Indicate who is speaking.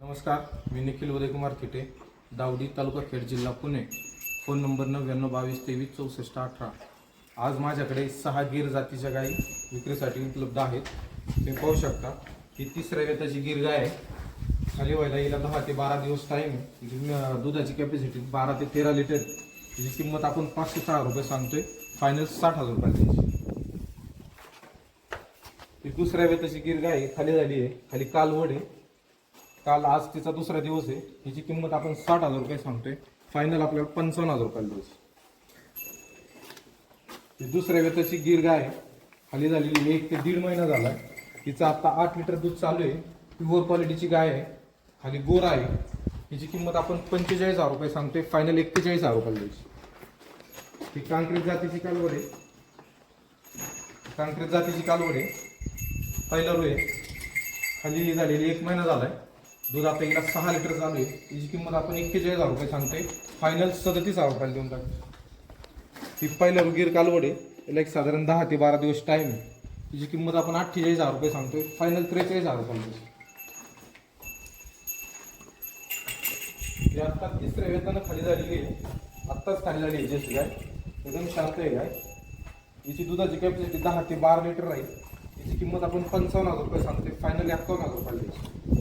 Speaker 1: नमस्कार मी निखिल उदयकुमार थिटे दावडी तालुका खेड जिल्हा Pune. Phone number नव्याण्णव बावीस तेवीस चौसष्ट अठरा. आज माझ्याकडे सहा गिर जातीच्या गायी विक्रीसाठी उपलब्ध आहेत. तुम्ही पाहू शकता ही तिसऱ्या वेताची गिर गाय आहे. खाली व्हायला हिला दहा ते बारा दिवस टाईम दुधाची कॅपॅसिटी बारा ते तेरा लिटर तिची किंमत आपण पाचशे सहा रुपये सांगतोय. फायनल साठ हजार रुपये ही दुसऱ्या वेताची गिर गाय खाली झाली आहे. खाली कालवड आहे. काल आज तिचा दुसरा दिवस आहे. हिची किंमत आपण साठ हजार रुपये सांगतोय. फायनल आपल्याला पंचावन्न हजार रुपयाला दिवस. दुसऱ्या वेताची गिर गाय आहे. खाली झालेली एक ते दीड महिना झाला तिचं आता आठ लिटर दूध चालू आहे. प्युअर क्वालिटीची गाय आहे. खाली गोर आहे. हिची किंमत आपण पंचेचाळीस हजार रुपये सांगतोय. फायनल एक्केचाळीस हजार रुपयाला द्यायची ही कांक्रीट जातीची कालवड आहे. कांक्रीट जातीची कालवड आहे. पहिला रू आहे खाली झालेली एक महिना झाला आहे. दूध आता हिला सहा लिटर चालू आहे. तिची किंमत आपण एक्केचाळीस हजार रुपये सांगतोय. फायनल सदतीस हजार रुपयाला देऊन टाकतो ही पहिल्या रुगीर कालवड आहे. एक साधारण दहा ते बारा दिवस टाईम आहे. तिची किंमत आपण अठ्ठेचाळीस हजार रुपये सांगतोय. फायनल त्रेचाळीस हजार रुपयाला देऊ. आत्ता तिसऱ्या वेतानं खाली झालेली आहे. आत्ताच खाली झाली आहे जशी गाय एकदम शांत आहे गाय याची दुधाची कॅपॅसिटी दहा ते बारा लिटर राहील याची किंमत आपण पंचावन्न हजार रुपये सांगतोय. फायनल एकावन्न हजार रुपये